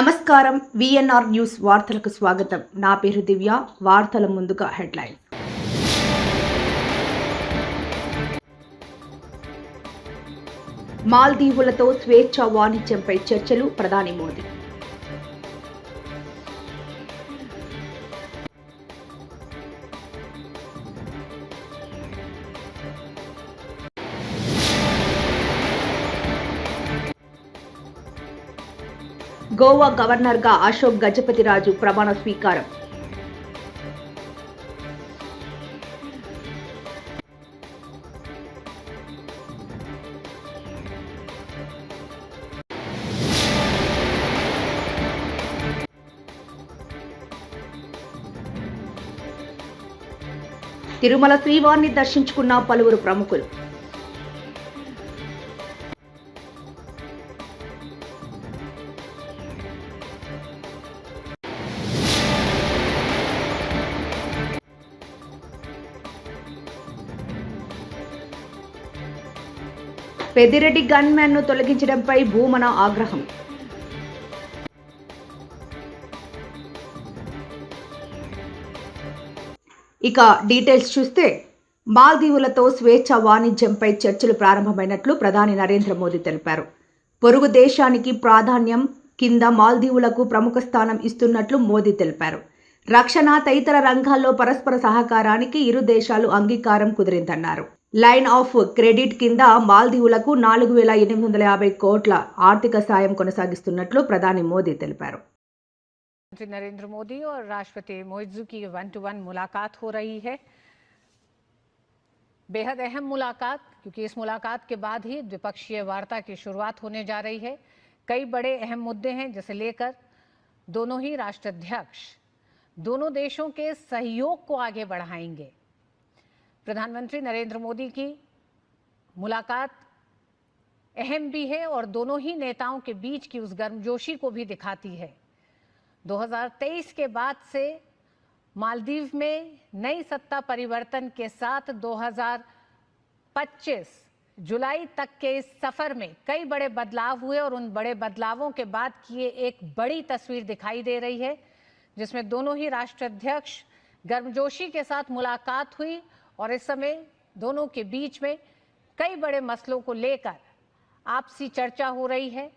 నమస్కారం VNR news వార్తలకు స్వాగతం. నా పేరు దివ్య వార్తల ముందుగా హెడ్లైన్. మాల్దీవులతో స్వేచ్ఛ వాణిజ్యంపై చర్చలు ప్రధాని మోదీ. గోవా గవర్నర్గా అశోక్ గజపతిరాజు ప్రమాణ స్వీకారం. తిరుమల శ్రీవారిని దర్శించుకున్న పలువురు ప్రముఖులు. పెద్దిరెడ్డి గన్మ్యాన్ను తొలగించడంపై భూమన ఆగ్రహం. ఇక డీటెయిల్స్ చూస్తే మాల్దీవులతో స్వేచ్ఛ వాణిజ్యంపై చర్చలు ప్రారంభమైనట్లు ప్రధాని నరేంద్ర మోదీ తెలిపారు. పొరుగు దేశానికి ప్రాధాన్యం కింద మాల్దీవులకు ప్రముఖ స్థానం ఇస్తున్నట్లు మోదీ తెలిపారు. రక్షణ తదితర రంగాల్లో పరస్పర సహకారానికి ఇరు దేశాలు అంగీకారం కుదిరిందన్నారు. లైన్ ఆఫ్ క్రెడిట్ కింద మాల్దీవులకు నాలుగు వేల ఎనిమిది వందల యాభై కోట్ల ఆర్థిక సాయం కొనసాగిస్తున్నట్లు ప్రధాని మోదీ తెలిపారు प्रधानमंत्री नरेंद्र मोदी और राष्ट्रपति मोइजू की वन टू वन मुलाकात हो रही है बेहद अहम मुलाकात क्योंकि इस मुलाकात के बाद ही द्विपक्षीय वार्ता की शुरुआत होने जा रही है कई बड़े अहम मुद्दे हैं जिसे लेकर दोनों ही राष्ट्राध्यक्ष दोनों देशों के सहयोग को आगे बढ़ाएंगे प्रधानमंत्री नरेंद्र मोदी की मुलाकात अहम भी है और दोनों ही नेताओं के बीच की उस गर्मजोशी को भी दिखाती है। 2023 के बाद से मालदीव में नई सत्ता परिवर्तन के साथ 2025 जुलाई तक के इस सफ़र में कई बड़े बदलाव हुए और उन बड़े बदलावों के बाद की ये एक बड़ी तस्वीर दिखाई दे रही है, जिसमें दोनों ही राष्ट्राध्यक्ष गर्मजोशी के साथ मुलाकात हुई और इस समय दोनों के बीच में कई बड़े मसलों को लेकर आपसी चर्चा हो रही है।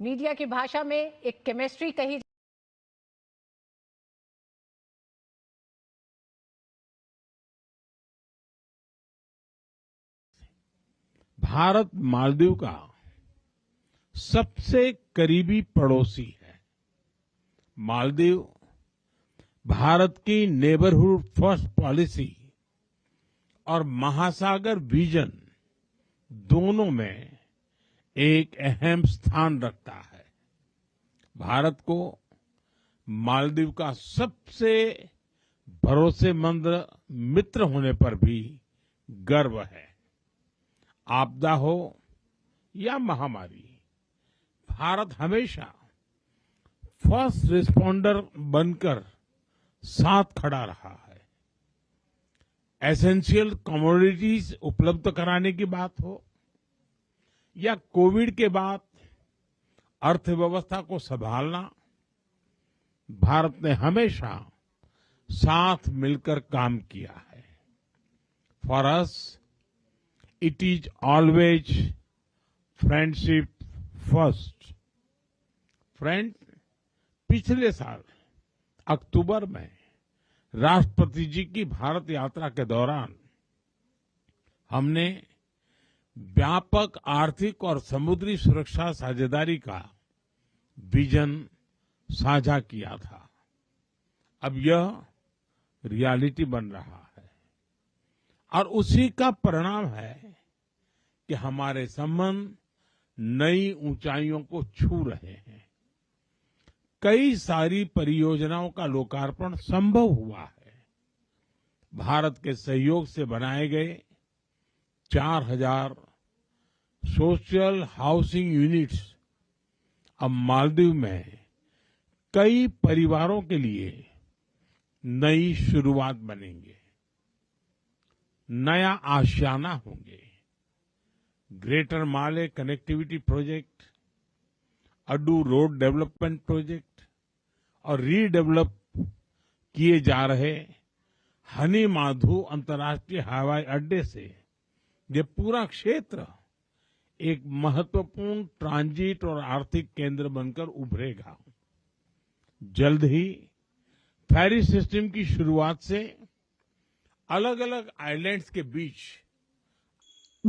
मीडिया की भाषा में एक केमिस्ट्री कही भारत मालदीव का सबसे करीबी पड़ोसी है। मालदीव भारत की नेबरहुड फ़र्स्ट पॉलिसी और महासागर विजन दोनों में एक अहम स्थान रखता है। भारत को मालदीव का सबसे भरोसेमंद मित्र होने पर भी गर्व है। आपदा हो या महामारी, भारत हमेशा फ़र्स्ट रिस्पॉन्डर बनकर साथ खड़ा रहा है। एसेंशियल कमोडिटीज उपलब्ध कराने की बात हो या कोविड के बाद अर्थव्यवस्था को संभालना, भारत ने हमेशा साथ मिलकर काम किया है। For us it is always friendship first friend पिछले साल अक्टूबर में राष्ट्रपति जी की भारत यात्रा के दौरान हमने व्यापक आर्थिक और समुद्री सुरक्षा साझेदारी का विजन साझा किया था। अब यह रियलिटी बन रहा है और उसी का परिणाम है कि हमारे संबंध नई ऊंचाइयों को छू रहे हैं। कई सारी परियोजनाओं का लोकार्पण संभव हुआ है। भारत के सहयोग से बनाए गए चार हज़ार सोशल हाउसिंग यूनिट्स अब मालदीव में कई परिवारों के लिए नई शुरुआत बनेंगे। नया आशियाना होंगे। Greater Male connectivity project Addu road development project और रीडेवलप किए जा रहे हनी माधु अंतर्राष्ट्रीय हवाई अड्डे से ये पूरा क्षेत्र एक महत्वपूर्ण ट्रांजिट और आर्थिक केंद्र बनकर उभरेगा। जल्द ही फेरी सिस्टम की शुरुआत से अलग अलग आइलैंड्स के बीच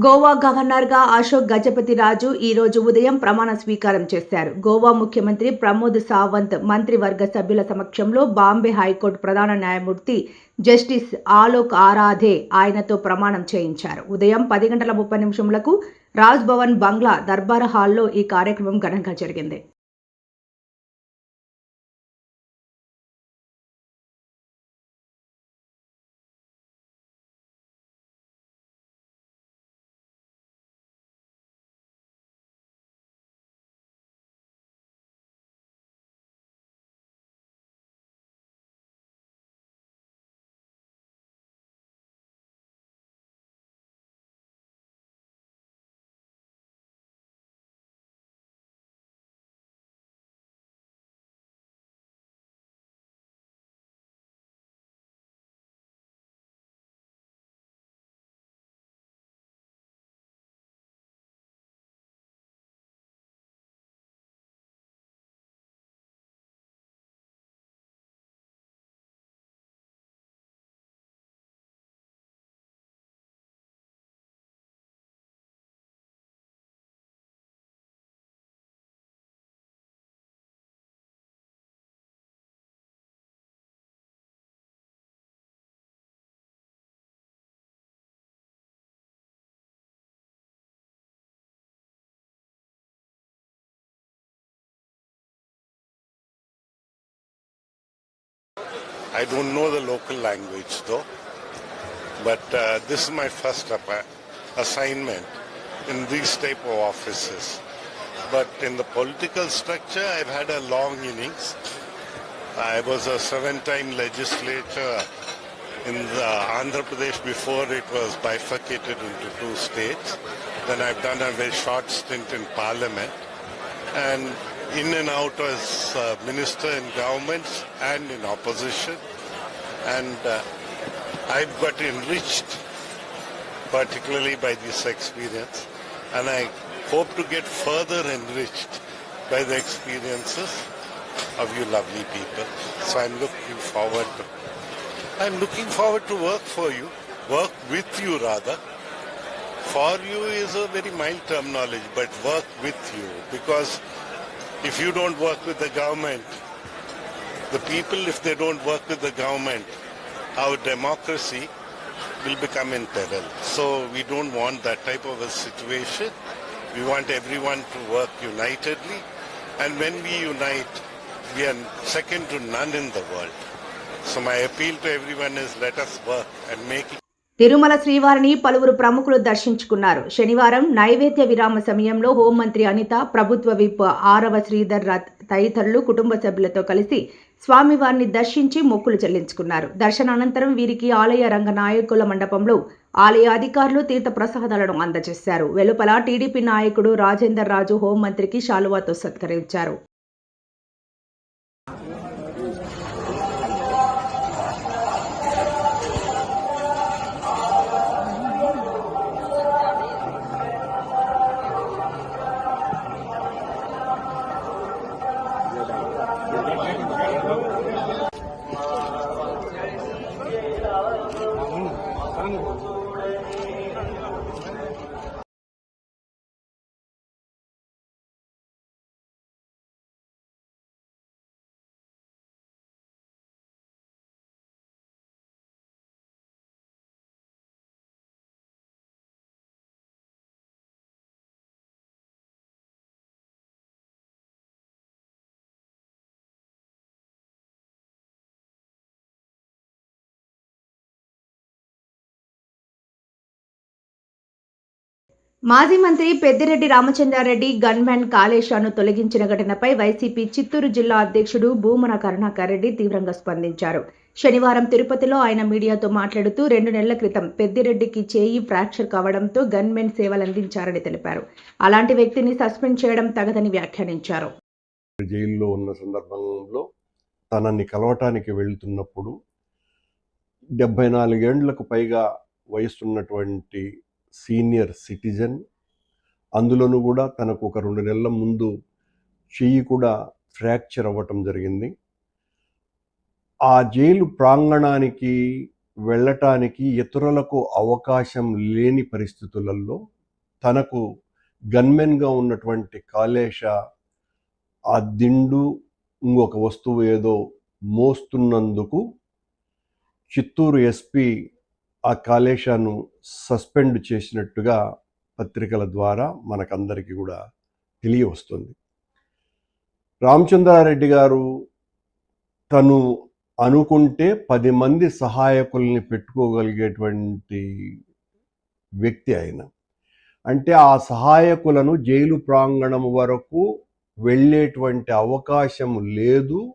గోవా గవర్నర్గా అశోక్ గజపతి రాజు ఈ రోజు ఉదయం ప్రమాణ స్వీకారం చేశారు. గోవా ముఖ్యమంత్రి ప్రమోద్ సావంత్ మంత్రివర్గ సభ్యుల సమక్షంలో బాంబే హైకోర్టు ప్రధాన న్యాయమూర్తి జస్టిస్ ఆలోక్ ఆరాధే ఆయనతో ప్రమాణం చేయించారు. ఉదయం పది గంటల ముప్పై నిమిషములకు రాజ్ భవన్ బంగ్లా దర్బార్ హాల్లో ఈ కార్యక్రమం ఘనంగా జరిగింది. I don't know the local language though, but uh, this is my first assignment in these type of offices. But in the political structure, I've had a long innings. I was a seven-time legislator in the Andhra Pradesh before it was bifurcated into two states. Then I've done a very short stint in parliament and in and out as uh, minister in governments and in opposition. And uh, I've got enriched particularly by this experience. And I hope to get further enriched by the experiences of you lovely people. So I'm looking forward to I'm looking forward to work for you, work with you rather. For you is a very mild terminology, but work with you because if you don't work with the government, the people, if they don't work with the government, our democracy will become in peril. So we don't want that type of a situation. We want everyone to work unitedly. And when we unite, we are second to none in the world. So my appeal to everyone is let us work and make it. Tirumala శ్రీవారిని పలువురు ప్రముఖులు దర్శించుకున్నారు. శనివారం నైవేద్య విరామ సమయంలో హోంమంత్రి అనిత ప్రభుత్వ విప్ ఆరవ శ్రీధర్ రథ్ తదితరులు కుటుంబ సభ్యులతో కలిసి స్వామివారిని దర్శించి మొక్కులు చెల్లించుకున్నారు. దర్శనానంతరం వీరికి ఆలయ రంగ నాయకుల మండపంలో ఆలయ అధికారులు తీర్థ ప్రసాదాలను అందజేశారు. వెలుపల టీడీపీ నాయకుడు రాజేందర్ రాజు హోంమంత్రికి శాలువాతో సత్కరించారు. మాజీ మంత్రి పెద్దిరెడ్డి రామచంద్రారెడ్డి గన్మ్యాన్ కాళేశాను తొలగించిన ఘటనపై వైసీపీ చిత్తూరు జిల్లా అధ్యక్షుడు భూమన కరుణాకర్ రెడ్డి తీవ్రంగా స్పందించారు. శనివారం తిరుపతిలో ఆయన మీడియాతో మాట్లాడుతూ రెండు నెలల క్రితం పెద్దిరెడ్డికి చేయి ఫ్రాక్చర్ కావడంతో గన్మెన్ సేవలందించారని తెలిపారు. అలాంటి వ్యక్తిని సస్పెండ్ చేయడం తగదని వ్యాఖ్యానించారు. జైల్లో ఉన్న సందర్భంలో తనని కలవటానికి వెళ్తున్నప్పుడు డెబ్బై నాలుగేండ్లకు పైగా వయసున్నటువంటి సీనియర్ సిటిజన్. అందులోనూ కూడా తనకు ఒక రెండు నెలల ముందు చెయ్యి కూడా ఫ్రాక్చర్ అవ్వటం జరిగింది. ఆ జైలు ప్రాంగణానికి వెళ్ళటానికి ఇతరులకు అవకాశం లేని పరిస్థితులలో తనకు గన్మెన్గా ఉన్నటువంటి కాళేశ ఆ దిండు ఇంకొక వస్తువు ఏదో మోస్తున్నందుకు చిత్తూరు ఎస్పీ ఆ కాళేశాను సస్పెండ్ చేసినట్టుగా పత్రికల ద్వారా మనకందరికీ కూడా తెలియవస్తుంది. రామచంద్రారెడ్డి గారు తను అనుకుంటే పది మంది సహాయకుల్ని పెట్టుకోగలిగేటువంటి వ్యక్తి ఆయన. అంటే ఆ సహాయకులను జైలు ప్రాంగణం వరకు వెళ్ళేటువంటి అవకాశం లేదు.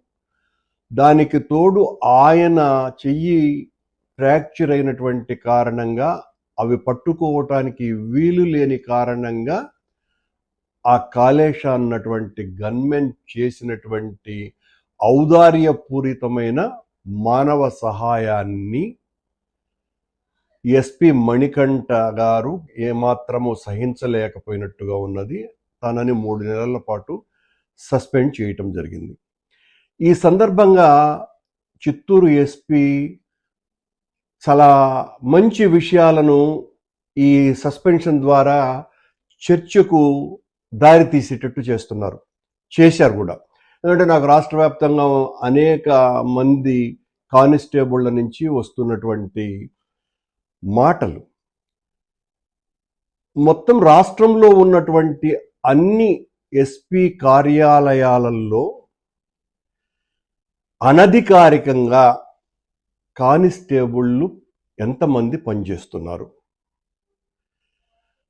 దానికి తోడు ఆయన చెయ్యి ఫ్రాక్చర్ అయినటువంటి కారణంగా అవి పట్టుకోవటానికి వీలు లేని కారణంగా ఆ కాళేశ అన్నటువంటి గన్మెన్ చేసినటువంటి ఔదార్యపూరితమైన మానవ సహాయాన్ని ఎస్పి మణికంఠ గారు ఏమాత్రము సహించలేకపోయినట్టుగా ఉన్నది. తనని మూడు నెలల పాటు సస్పెండ్ చేయటం జరిగింది. ఈ సందర్భంగా చిత్తూరు ఎస్పీ చాలా మంచి విషయాలను ఈ సస్పెన్షన్ ద్వారా చర్చకు దారి తీసేటట్టు చేస్తున్నారు. చేశారు కూడా. ఎందుకంటే నాకు రాష్ట్ర వ్యాప్తంగా అనేక మంది కానిస్టేబుళ్ళ నుంచి వస్తున్నటువంటి మాటలు మొత్తం రాష్ట్రంలో ఉన్నటువంటి అన్ని ఎస్పీ కార్యాలయాలలో అనధికారికంగా కానిస్టేబుళ్ళు ఎంతమంది పనిచేస్తున్నారు?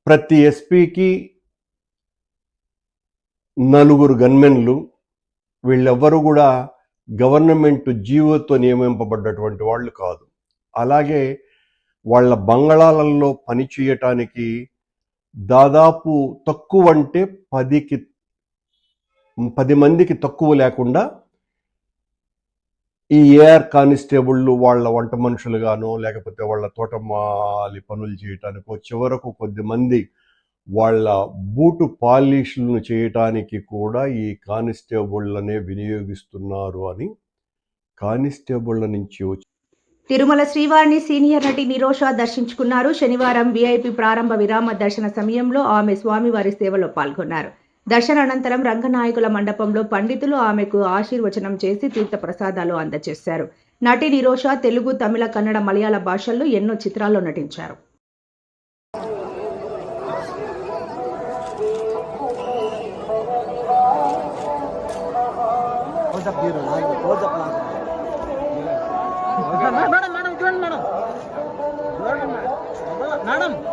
ప్రతి ఎస్పీకి నలుగురు గన్మెన్లు వీళ్ళెవ్వరూ కూడా గవర్నమెంట్ జీవోతో నియమింపబడ్డటువంటి వాళ్ళు కాదు. అలాగే వాళ్ళ బంగళాలలో పని చేయటానికి దాదాపు తక్కువ అంటే పదికి పది మందికి తక్కువ లేకుండా ఈ ఏఆర్ కానిస్టేబుళ్ళు వాళ్ళ వంట మనుషులుగానో లేకపోతే వాళ్ళ తోటమాలి పనులు చేయటానికో చివరకు కొద్దిమంది వాళ్ళ బూటు పాలిష్లను చేయటానికి కూడా ఈ కానిస్టేబుళ్ళనే వినియోగిస్తున్నారు అని కానిస్టేబుళ్ళ నుంచి వచ్చి తిరుమల శ్రీవారిని సీనియర్ నటి నిరోష దర్శించుకున్నారు. శనివారం వీఐపీ ప్రారంభ విరామ దర్శన సమయంలో ఆమె స్వామివారి సేవలో పాల్గొన్నారు. దర్శనానంతరం రంగనాయకుల మండపంలో పండితులు ఆమెకు ఆశీర్వచనం చేసి తీర్థ ప్రసాదాలు అందజేశారు. నటి నిరోష తెలుగు తమిళ కన్నడ మలయాళ భాషల్లో ఎన్నో చిత్రాల్లో నటించారు. Madam.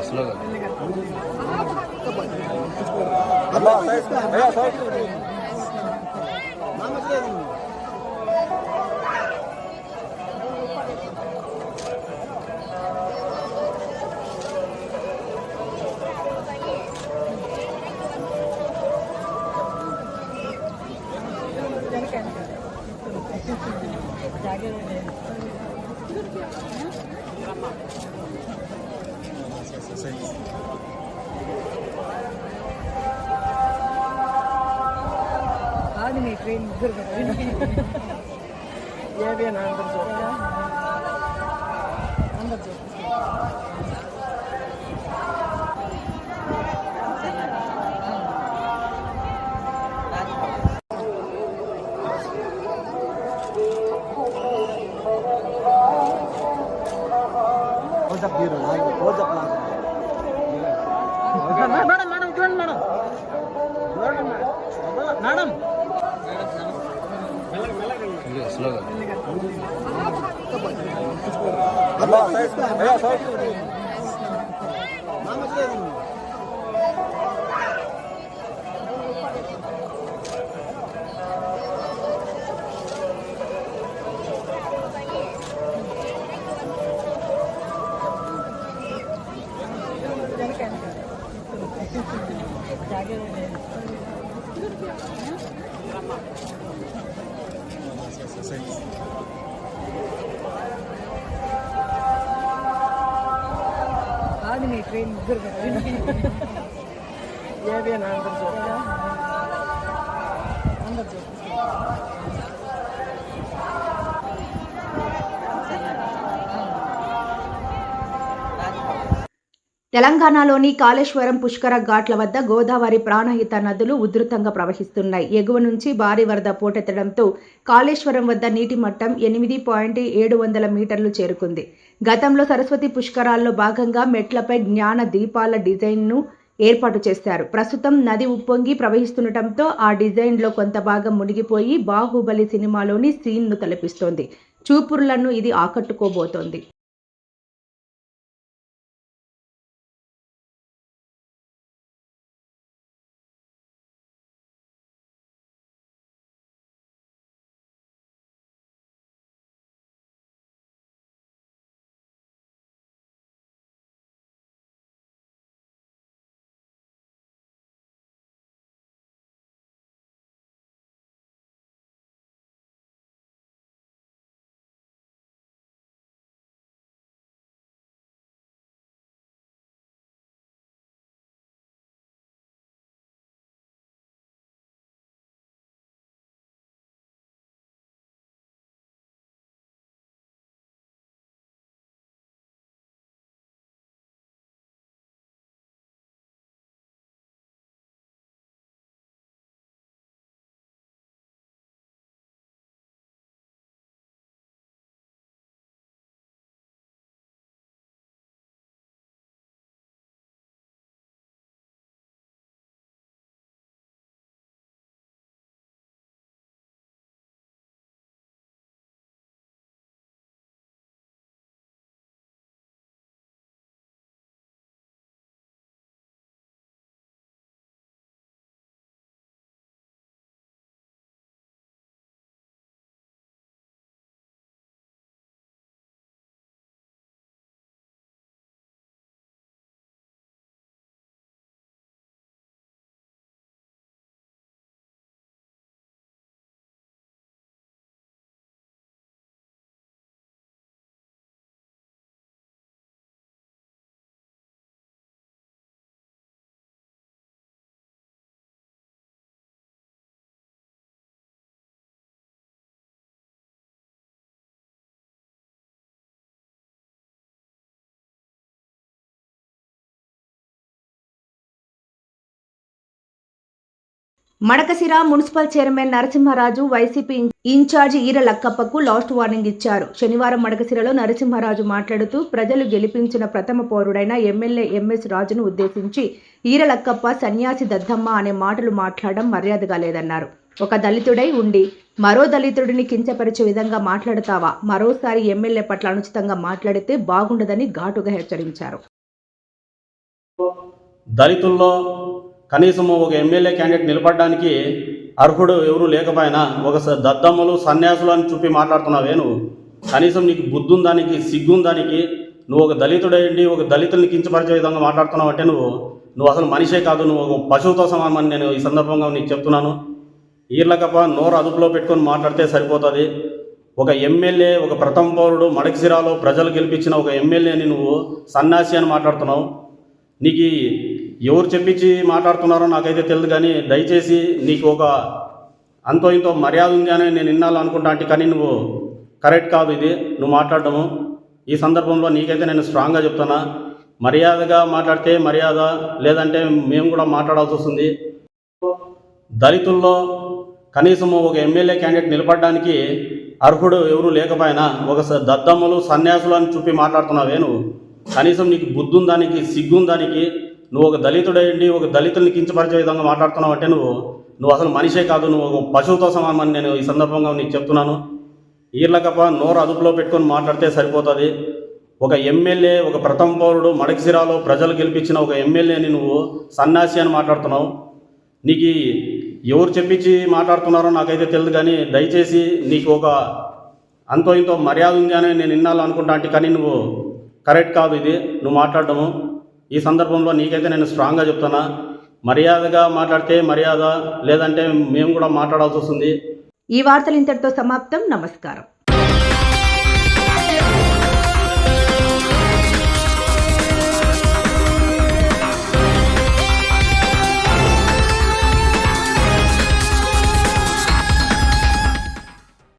Slogan rasanya. Ini biru lagi. जागे ಆದ್ಮಿ ಟ್ರೈನ್ ಗುರ್ಗ ಏನೇನು ಅಂದ್ರೆ ಅಂದ್ರೆ తెలంగాణలోని కాళేశ్వరం పుష్కర ఘాట్ల వద్ద గోదావరి ప్రాణహిత నదులు ఉధృతంగా ప్రవహిస్తున్నాయి. ఎగువ నుంచి భారీ వరద పోటెత్తడంతో కాళేశ్వరం వద్ద నీటి మట్టం ఎనిమిది పాయింట్ ఏడు వందల మీటర్లు చేరుకుంది. గతంలో సరస్వతి పుష్కరాల్లో భాగంగా మెట్లపై జ్ఞాన దీపాల డిజైన్ను ఏర్పాటు చేశారు. ప్రస్తుతం నది ఉప్పొంగి ప్రవహిస్తుండటంతో ఆ డిజైన్లో కొంత భాగం మునిగిపోయి బాహుబలి సినిమాలోని సీన్ను తలపిస్తోంది. చూపురులను ఇది ఆకట్టుకోబోతోంది. Madakasira municipal chairman Narasimharaju YCP incharge Eera లక్కప్పకు last warning ఇచ్చారు. శనివారం మడకసిరలో నరసింహరాజు మాట్లాడుతూ ప్రజలు గెలిపించిన ప్రథమ పౌరుడైన ఎమ్మెల్యే ఎంఎస్ రాజును ఉద్దేశించి ఈర లక్కప్ప సన్యాసి దద్దమ్మ అనే మాటలు మాట్లాడడం మర్యాదగా లేదన్నారు. ఒక దళితుడై ఉండి మరో దళితుడిని కించపరిచే విధంగా మాట్లాడతావా? మరోసారి ఎమ్మెల్యే పట్ల అనుచితంగా మాట్లాడితే బాగుండదని ఘాటుగా హెచ్చరించారు. దళితుల్లో కనీసం ఒక ఎమ్మెల్యే క్యాండిడేట్ నిలబడడానికి అర్హుడు ఎవరు లేకపోయినా ఒక స- దద్దమ్మలు సన్యాసులు అని చూపి మాట్లాడుతున్నావే నువ్వు కనీసం నీకు బుద్ధి ఉందానికి సిగ్గుందానికి నువ్వు ఒక దళితుడైండి ఒక దళితుల్ని కించపరిచే విధంగా మాట్లాడుతున్నావు అంటే నువ్వు నువ్వు అసలు మనిషే కాదు నువ్వు ఒక పశువుతో సమానమని నేను ఈ సందర్భంగా నీకు చెప్తున్నాను. ఈర్లకప్ప నోరు అదుపులో పెట్టుకొని మాట్లాడితే సరిపోతుంది. ఒక ఎమ్మెల్యే ఒక ప్రథమ పౌరుడు మడకసిరాలో ప్రజలు గెలిపించిన ఒక ఎమ్మెల్యేని నువ్వు సన్యాసి అని మాట్లాడుతున్నావు. నీకు ఎవరు చెప్పించి మాట్లాడుతున్నారో నాకైతే తెలియదు కానీ దయచేసి నీకు ఒక అంతో ఇంతో మర్యాద ఉంది అని నేను వినాలి అనుకుంటా అంటే కానీ నువ్వు కరెక్ట్ కాదు ఇది. నువ్వు మాట్లాడటము ఈ సందర్భంలో నీకైతే నేను స్ట్రాంగ్గా చెప్తున్నా. మర్యాదగా మాట్లాడితే మర్యాద లేదంటే మేము కూడా మాట్లాడాల్సి వస్తుంది. దళితుల్లో కనీసం ఒక ఎమ్మెల్యే క్యాండిడేట్ నిలబడడానికి అర్హుడు ఎవరు లేకపోయినా ఒక స- దద్దమ్మలు సన్యాసులు అని చూపి మాట్లాడుతున్నావే నువ్వు. కనీసం నీకు బుద్ధి ఉందానికి సిగ్గుందానికి నువ్వు ఒక దళితుడైండి ఒక దళితుల్ని కించపరిచే విధంగా మాట్లాడుతున్నావు అంటే నువ్వు నువ్వు అసలు మనిషే కాదు నువ్వు ఒక పశువుతో సమానమని నేను ఈ సందర్భంగా నీకు చెప్తున్నాను. ఈర్లకప్ప నోరు అదుపులో పెట్టుకొని మాట్లాడితే సరిపోతుంది. ఒక ఎమ్మెల్యే ఒక ప్రథమ పౌరుడు మడకసిరాలో ప్రజలు గెలిపించిన ఒక ఎమ్మెల్యేని నువ్వు సన్యాసి అని మాట్లాడుతున్నావు. నీకు ఎవరు చెప్పించి మాట్లాడుతున్నారో నాకైతే తెలియదు కానీ దయచేసి నీకు ఒక అంతో ఇంతో మర్యాద ఉంది అని నేను వినాలి అనుకుంటా అంటే కానీ నువ్వు కరెక్ట్ కాదు ఇది. నువ్వు మాట్లాడటము ఈ సందర్భంలో నీకైతే నేను స్ట్రాంగ్గా చెప్తున్నా. మర్యాదగా మాట్లాడితే మర్యాద లేదంటే మేము కూడా మాట్లాడాల్సి వస్తుంది. ఈ వార్తలు ఇంతటితో సమాప్తం. నమస్కారం.